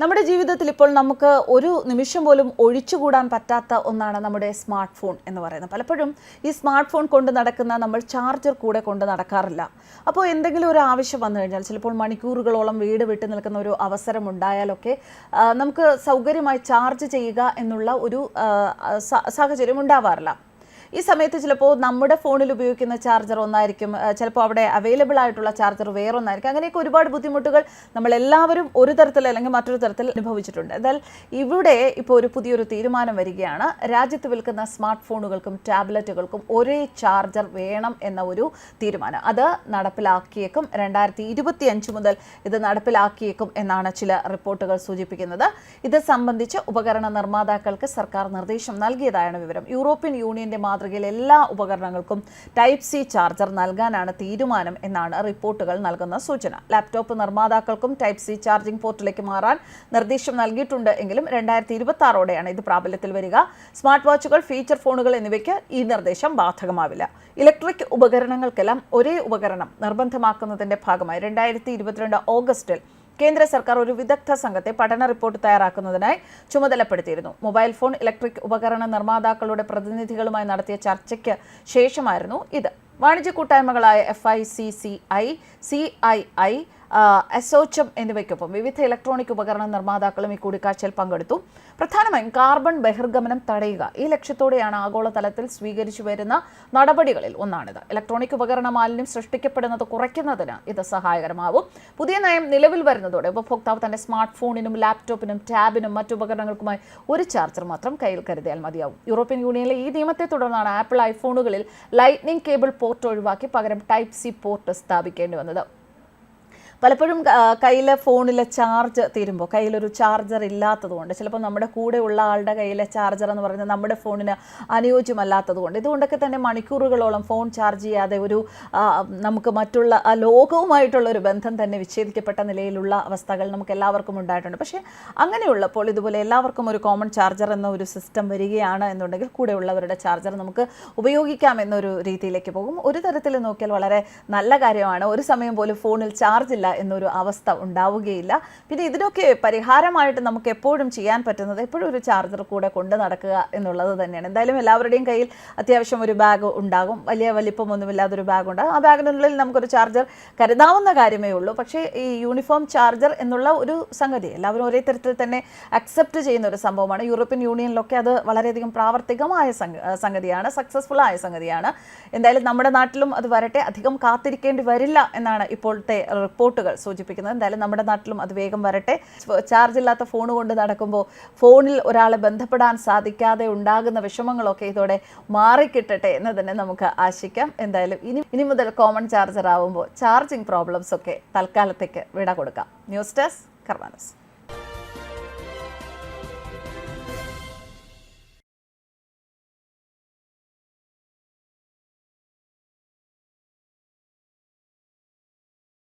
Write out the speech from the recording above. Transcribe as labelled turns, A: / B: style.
A: നമ്മുടെ ജീവിതത്തിൽ ഇപ്പോൾ നമുക്ക് ഒരു നിമിഷം പോലും ഒഴിച്ചുകൂടാൻ പറ്റാത്ത ഒന്നാണ് നമ്മുടെ സ്മാർട്ട് ഫോൺ എന്ന് പറയുന്നത്. പലപ്പോഴും ഈ സ്മാർട്ട് ഫോൺ കൊണ്ട് നടക്കുന്ന നമ്മൾ ചാർജർ കൂടെ കൊണ്ട് നടക്കാറില്ല. അപ്പോൾ എന്തെങ്കിലും ഒരു ആവശ്യം വന്നു കഴിഞ്ഞാൽ ചിലപ്പോൾ മണിക്കൂറുകളോളം വീട് വിട്ട് നിൽക്കുന്ന ഒരു അവസരം ഉണ്ടായാലൊക്കെ നമുക്ക് സൗകര്യമായി ചാർജ് ചെയ്യുക എന്നുള്ള ഒരു സാഹചര്യം ഉണ്ടാവാറില്ല. ഈ സമയത്ത് ചിലപ്പോൾ നമ്മുടെ ഫോണിൽ ഉപയോഗിക്കുന്ന ചാർജർ ഒന്നായിരിക്കും ചിലപ്പോൾ അവിടെ അവൈലബിൾ ആയിട്ടുള്ള ചാർജർ വേറൊന്നായിരിക്കും. അങ്ങനെയൊക്കെ ഒരുപാട് ബുദ്ധിമുട്ടുകൾ നമ്മൾ എല്ലാവരും ഒരു തരത്തിൽ അല്ലെങ്കിൽ മറ്റൊരു തരത്തിൽ അനുഭവിച്ചിട്ടുണ്ട്. എന്നാൽ ഇവിടെ ഇപ്പോൾ ഒരു പുതിയൊരു തീരുമാനം വരികയാണ്. രാജ്യത്ത് വിൽക്കുന്ന സ്മാർട്ട് ഫോണുകൾക്കും ടാബ്ലറ്റുകൾക്കും ഒരേ ചാർജർ വേണം എന്ന ഒരു തീരുമാനം. അത് നടപ്പിലാക്കിയേക്കും. രണ്ടായിരത്തി ഇരുപത്തി അഞ്ച് മുതൽ ഇത് നടപ്പിലാക്കിയേക്കും എന്നാണ് ചില റിപ്പോർട്ടുകൾ സൂചിപ്പിക്കുന്നത്. ഇത് സംബന്ധിച്ച് ഉപകരണ നിർമ്മാതാക്കൾക്ക് സർക്കാർ നിർദ്ദേശം നൽകിയതായാണ് വിവരം. യൂറോപ്യൻ യൂണിയന്റെ മാതൃകയിൽ എല്ലാ ഉപകരണങ്ങൾക്കും ടൈപ്പ് സി ചാർജർ നൽകാനാണ് തീരുമാനം എന്നാണ് റിപ്പോർട്ടുകൾ നൽകുന്ന സൂചന. ലാപ്ടോപ്പ് നിർമ്മാതാക്കൾക്കും ടൈപ്പ് സി ചാർജിംഗ് പോർട്ടിലേക്ക് മാറാൻ നിർദ്ദേശം നൽകിയിട്ടുണ്ട് എങ്കിലും രണ്ടായിരത്തി ഇരുപത്തി ആറോടെയാണ് ഇത് പ്രാബല്യത്തിൽ വരിക. സ്മാർട്ട് വാച്ചുകൾ ഫീച്ചർ ഫോണുകൾ എന്നിവയ്ക്ക് ഈ നിർദ്ദേശം ബാധകമാവില്ല. ഇലക്ട്രിക് ഉപകരണങ്ങൾക്കെല്ലാം ഒരേ ഉപകരണം നിർബന്ധമാക്കുന്നതിന്റെ ഭാഗമായി രണ്ടായിരത്തി ഇരുപത്തിരണ്ട് ഓഗസ്റ്റിൽ കേന്ദ്ര സർക്കാർ ഒരു വിദഗ്ധ സംഘത്തെ പഠന റിപ്പോർട്ട് തയ്യാറാക്കുന്നതിനായി ചുമതലപ്പെടുത്തിയിരുന്നു. മൊബൈൽ ഫോൺ ഇലക്ട്രിക് ഉപകരണ നിർമ്മാതാക്കളുടെ പ്രതിനിധികളുമായി നടത്തിയ ചർച്ചയ്ക്ക് ശേഷമായിരുന്നു ഇത്. വാണിജ്യ കൂട്ടായ്മകളായ F I C C I C I I ASSOCHAM എന്നിവയ്ക്കൊപ്പം വിവിധ ഇലക്ട്രോണിക് ഉപകരണ നിർമ്മാതാക്കളും ഈ കൂടിക്കാഴ്ചയിൽ പങ്കെടുത്തു. പ്രധാനമായും കാർബൺ ബഹിർഗമനം തടയുക ഈ ലക്ഷ്യത്തോടെയാണ് ആഗോളതലത്തിൽ സ്വീകരിച്ചു വരുന്ന നടപടികളിൽ ഒന്നാണിത്. ഇലക്ട്രോണിക് ഉപകരണ മാലിന്യം സൃഷ്ടിക്കപ്പെടുന്നത് കുറയ്ക്കുന്നതിന് ഇത് സഹായകരമാവും. പുതിയ നയം നിലവിൽ വരുന്നതോടെ ഉപഭോക്താവ് തന്റെ സ്മാർട്ട് ഫോണിനും ലാപ്ടോപ്പിനും ടാബിനും മറ്റു ഉപകരണങ്ങൾക്കുമായി ഒരു ചാർജർ മാത്രം കയ്യിൽ കരുതിയാൽ മതിയാവും. യൂറോപ്യൻ യൂണിയനിലെ ഈ നിയമത്തെ തുടർന്നാണ് ആപ്പിൾ ഐഫോണുകളിൽ ലൈറ്റ്നിംഗ് കേബിൾ പോർട്ട് ഒഴിവാക്കി പകരം ടൈപ്പ് സി പോർട്ട് സ്ഥാപിക്കേണ്ടി വന്നത്. പലപ്പോഴും കയ്യിലെ ഫോണിലെ ചാർജ് തീരുമ്പോൾ കയ്യിലൊരു ചാർജർ ഇല്ലാത്തതുകൊണ്ട് ചിലപ്പോൾ നമ്മുടെ കൂടെ ഉള്ള ആളുടെ കയ്യിലെ ചാർജർ എന്ന് പറയുന്നത് നമ്മുടെ ഫോണിന് അനുയോജ്യമല്ലാത്തതുകൊണ്ട് ഇതുകൊണ്ടൊക്കെ തന്നെ മണിക്കൂറുകളോളം ഫോൺ ചാർജ് ചെയ്യാതെ ഒരു നമുക്ക് മറ്റുള്ള ലോകവുമായിട്ടുള്ള ഒരു ബന്ധം തന്നെ വിച്ഛേദിക്കപ്പെട്ട നിലയിലുള്ള അവസ്ഥകൾ നമുക്ക് എല്ലാവർക്കും ഉണ്ടായിട്ടുണ്ട്. പക്ഷേ അങ്ങനെയുള്ളപ്പോൾ ഇതുപോലെ എല്ലാവർക്കും ഒരു കോമൺ ചാർജർ എന്ന ഒരു സിസ്റ്റം വരികയാണ് എന്നുണ്ടെങ്കിൽ കൂടെയുള്ളവരുടെ ചാർജർ നമുക്ക് ഉപയോഗിക്കാം എന്നൊരു രീതിയിലേക്ക് പോകും. ഒരു തരത്തിൽ നോക്കിയാൽ വളരെ നല്ല കാര്യമാണ്. ഒരു സമയം പോലും ഫോണിൽ ചാർജ് ഇല്ല എന്നൊരു അവസ്ഥ ഉണ്ടാവുകയില്ല. പിന്നെ ഇതിനൊക്കെ പരിഹാരമായിട്ട് നമുക്ക് എപ്പോഴും ചെയ്യാൻ പറ്റുന്നത് എപ്പോഴും ഒരു ചാർജർ കൂടെ കൊണ്ട് നടക്കുക എന്നുള്ളത് തന്നെയാണ്. എന്തായാലും എല്ലാവരുടെയും കയ്യിൽ അത്യാവശ്യം ഒരു ബാഗ് ഉണ്ടാകും. വലിയ വലിപ്പമൊന്നുമില്ലാതെ ഒരു ബാഗ് ഉണ്ടാകും ആ ബാഗിനുള്ളിൽ നമുക്കൊരു ചാർജർ കരുതാവുന്ന കാര്യമേ ഉള്ളൂ. പക്ഷേ ഈ യൂണിഫോം ചാർജർ എന്നുള്ള ഒരു സംഗതി എല്ലാവരും ഒരേ തരത്തിൽ തന്നെ അക്സെപ്റ്റ് ചെയ്യുന്ന ഒരു സംഭവമാണ്. യൂറോപ്യൻ യൂണിയനിലൊക്കെ അത് വളരെയധികം പ്രാവർത്തികമായ സംഗതിയാണ്. സക്സസ്ഫുൾ ആയ സംഗതിയാണ്. എന്തായാലും നമ്മുടെ നാട്ടിലും അത് വരട്ടെ. അധികം കാത്തിരിക്കേണ്ടി വരില്ല എന്നാണ് ഇപ്പോഴത്തെ റിപ്പോർട്ടുകൾ സൂചിപ്പിക്കുന്നത്. എന്തായാലും നമ്മുടെ നാട്ടിലും അത് വേഗം വരട്ടെ. ചാർജ് ഇല്ലാത്ത ഫോൺ കൊണ്ട് നടക്കുമ്പോൾ ഫോണിൽ ഒരാളെ ബന്ധപ്പെടാൻ സാധിക്കാതെ ഉണ്ടാകുന്ന വിഷമങ്ങളൊക്കെ ഇതോടെ മാറിക്കിട്ടട്ടെ എന്ന് തന്നെ നമുക്ക് ആശിക്കാം. എന്തായാലും ഇനി ഇനി മുതൽ കോമൺ ചാർജർ ആവുമ്പോൾ ചാർജിങ് പ്രോബ്ലംസ് ഒക്കെ തൽക്കാലത്തേക്ക് വിട കൊടുക്കാം. News desk കർമാനസ്.